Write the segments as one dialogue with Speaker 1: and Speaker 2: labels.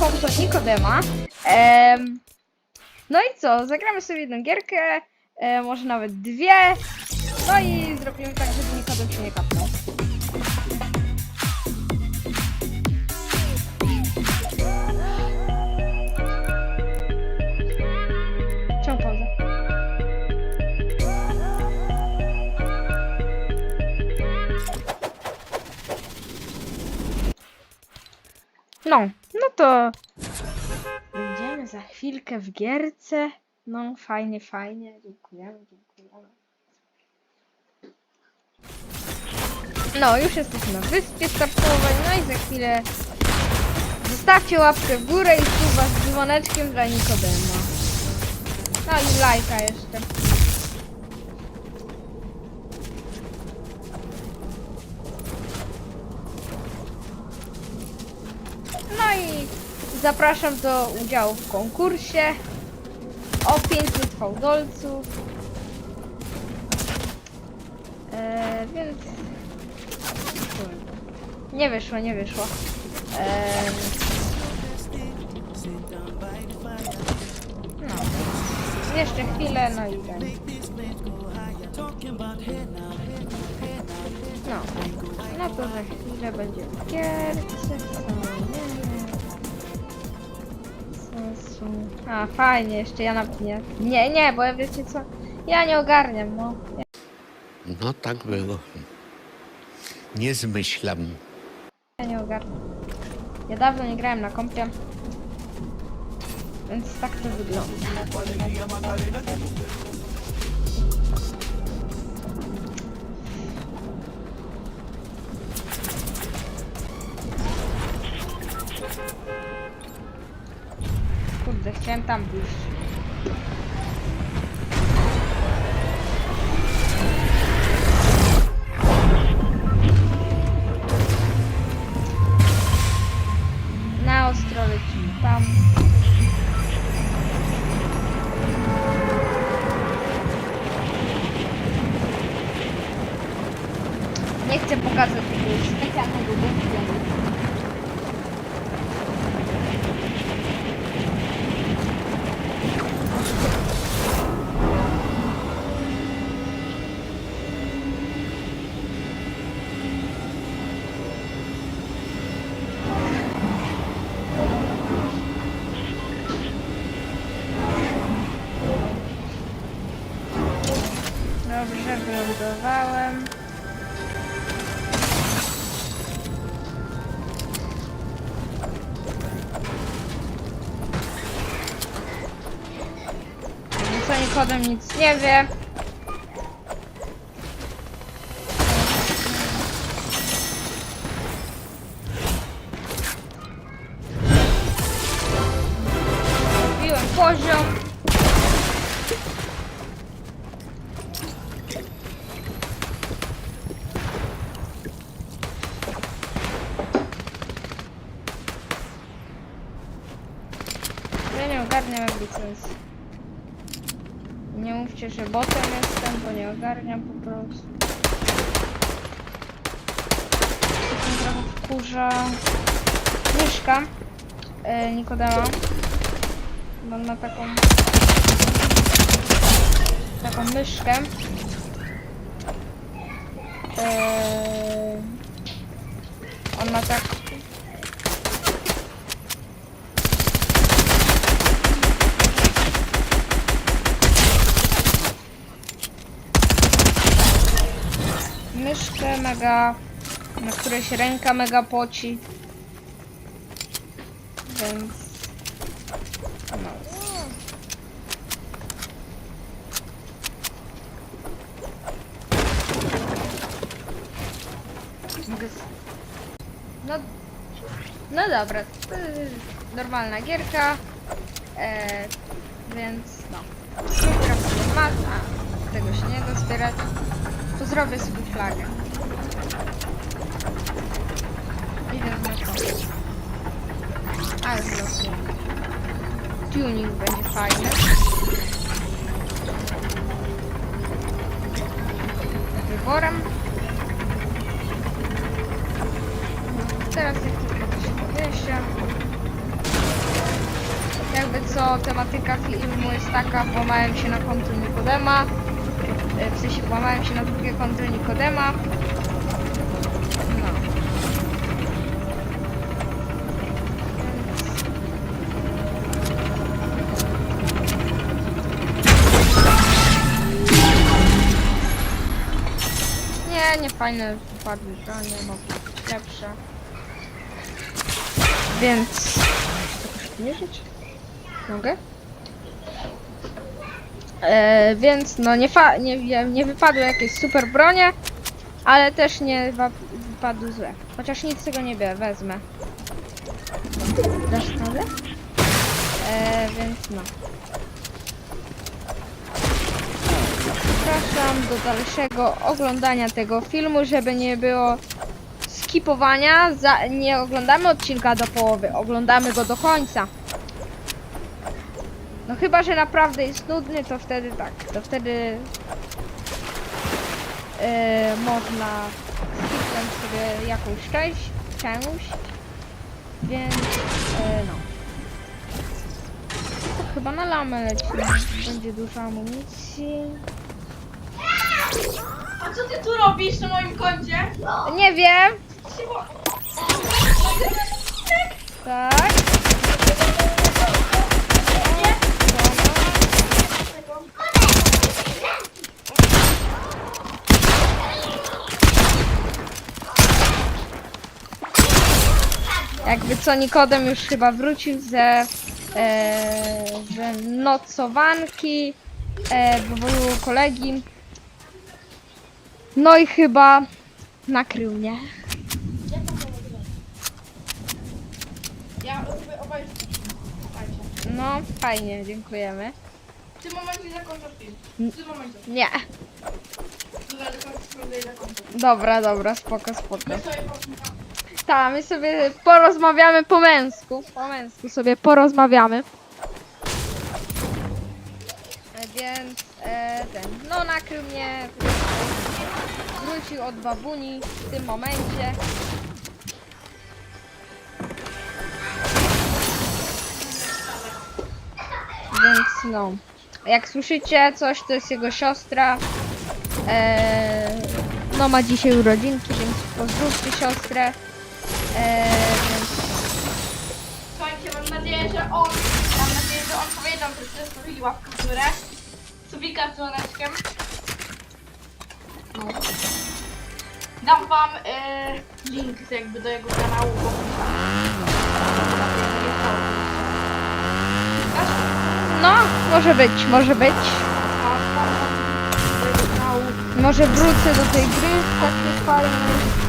Speaker 1: konto Nikodema. Em, no i co, zagramy sobie jedną gierkę, e, może nawet dwie. No i zrobimy tak, żeby Nikodem się nie kapnął. No to będziemy za chwilkę w gierce. No, fajnie, fajnie. Dziękujemy, dziękujemy. No, już jesteśmy na wyspie startowej, no i za chwilę zostawcie łapkę w górę i suba z dzwoneczkiem dla Nikodema. No i lajka jeszcze. No i zapraszam do udziału w konkursie o 500 fałdolców. Eee, więc... Nie wyszło, nie wyszło. Eee, no. Jeszcze chwilę, no i tak. No. No to za chwilę będzie w gierce. co nie? Sensu. A, fajnie, jeszcze ja nawet nie. Nie, nie, bo ja wiecie co? Ja nie ogarniam, no.
Speaker 2: No tak było. Nie zmyślam.
Speaker 1: Ja nie ogarniam. Ja dawno nie grałem na kompie. Więc tak to wygląda. Chciałem tam pójść. Na ostro lecimy tam. Nie chcę pokazać Wylądowałem. Co Nikodem nic nie wie. Ja nie ogarniam licencji. Nie mówcie, że botem jestem, bo nie ogarniam po prostu. Mnie trochę wkurza myszka e, Nikodema. Bo on ma taką taką myszkę. E, on ma tak myszkę mega, na której się ręka mega poci. Więc... No. No, dobra, to jest normalna gierka, e, więc no. Zbieram sobie mat, a tego się nie da zbierać, to zrobię sobie flagę. I wezmę to. Ale zrobię. Tuning będzie fajny. Wyborem. Teraz jak tylko to się powiesie. jakby co tematyka filmu jest taka, włamałem się na konto Nikodema. E, W sensie włamałem się na drugie konto Nikodema. No. Nie, nie fajne wypadły bronie, mogą być lepsze. Więc... Mogę? E, więc no nie, fa- nie, nie, nie wypadły jakieś super bronie, ale też nie wypadły złe. Chociaż nic z tego nie biorę, wezmę. Dasz radę? E, więc no. Zapraszam do dalszego oglądania tego filmu, żeby nie było skipowania. Za, nie oglądamy odcinka do połowy, oglądamy go do końca. No chyba, że naprawdę jest nudny, to wtedy tak. To wtedy e, można skipnąć sobie jakąś część, część. Więc e, no. To chyba na lamę lecimy. Będzie dużo amunicji.
Speaker 3: A co ty tu robisz na moim koncie?
Speaker 1: Nie wiem. Tak.
Speaker 3: Nie?
Speaker 1: Jakby co Nikodem już chyba wrócił ze, e, ze nocowanki e, u kolegi. No i chyba nakrył mnie.
Speaker 3: Ja. Słuchajcie.
Speaker 1: No fajnie, dziękujemy.
Speaker 3: W tym momencie zakończę film. W tym momencie.
Speaker 1: Nie.
Speaker 3: Dobra, zakończę film i zakończę.
Speaker 1: Dobra, dobra, spoko, spoko.
Speaker 3: My sobie posłuchamy.
Speaker 1: Tak, my sobie porozmawiamy po męsku. Po męsku sobie porozmawiamy. E, Więc e, ten, no nakrył mnie, wrócił od babuni w tym momencie. Więc no, jak słyszycie coś, to jest jego siostra. E, no ma dzisiaj urodzinki, więc pozdrówcie siostrę. E, więc
Speaker 3: Słuchajcie, mam nadzieję, że on, mam nadzieję, że on powiedział, że zostawili łapkę w górę. Subika z dzwoneczkiem. No. Dam wam e, link jakby do jego kanału. opisie.
Speaker 1: no, może być, może być. Może wrócę do tej gry fajnej. trudnej.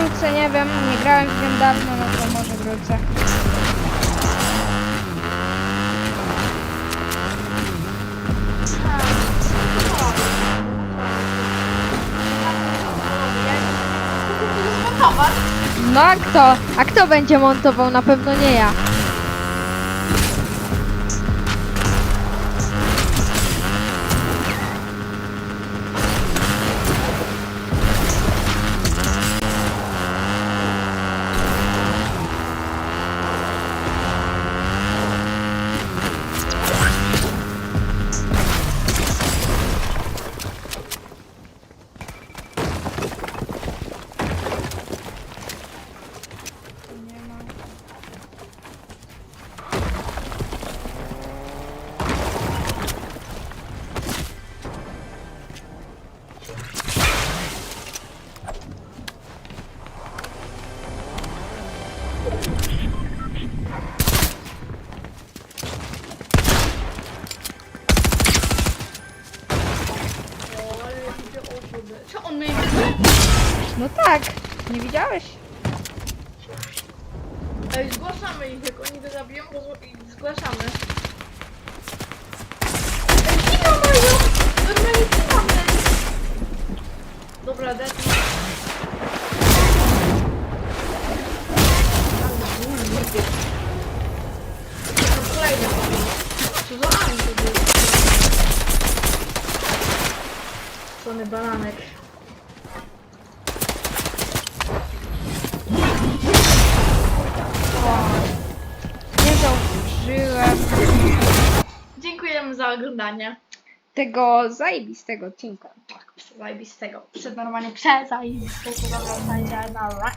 Speaker 1: Wrócę, nie wiem, nie grałem w nią dawno, no to może wrócę. No a kto? A kto będzie montował? Na pewno nie ja. No tak, nie widziałeś?
Speaker 3: Ej, zgłaszamy ich, jak oni go zabiją, to zgł- ich zgłaszamy. Ej, kina mają! Normalnie kina mają! Dobra, daj mi. Kolejny. Co za ań to był? Sony.
Speaker 1: Dziękujemy
Speaker 3: za oglądanie
Speaker 1: tego zajebistego odcinka.
Speaker 3: Tak, zajebistego. Przed normalnie przezajebistego, dobra, zajebistego.